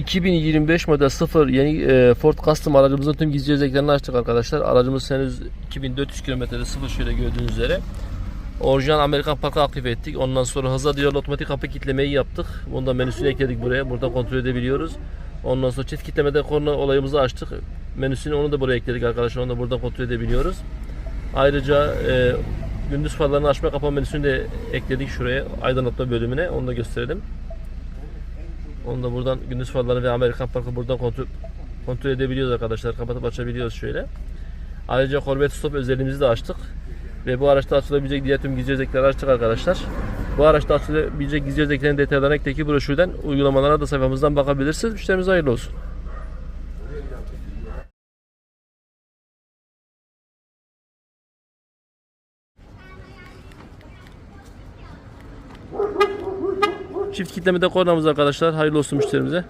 2025 model 0 yeni e, Ford Custom aracımızın tüm gizli özelliklerini açtık arkadaşlar. Aracımız henüz 2400 kilometrede sıfır şöyle gördüğünüz üzere. Orijinal Amerikan Park'ı aktif ettik. Ondan sonra hızla diyor otomatik kapı kitlemeyi yaptık. Bunu da menüsünü ekledik buraya. Burada kontrol edebiliyoruz. Ondan sonra çift kitlemede konu olayımızı açtık. Menüsünü onu da buraya ekledik arkadaşlar. Onu da buradan kontrol edebiliyoruz. Ayrıca e, gündüz farlarını açma kapama menüsünü de ekledik şuraya aydınlatma bölümüne. Onu da gösterelim. Onu da buradan gündüz farlarını ve Amerikan Park'ı buradan kontrol, kontrol edebiliyoruz arkadaşlar. Kapatıp açabiliyoruz şöyle. Ayrıca Corvette Stop özelliğimizi de açtık. Ve bu araçta açılabilecek diğer tüm gizli özellikleri açtık arkadaşlar. Bu araçta açılabilecek gizli özelliklerin detaylarına ekteki broşürden uygulamalara da sayfamızdan bakabilirsiniz. Müşterimiz hayırlı olsun. Çift kitlemede kornamız arkadaşlar. Hayırlı olsun müşterimize.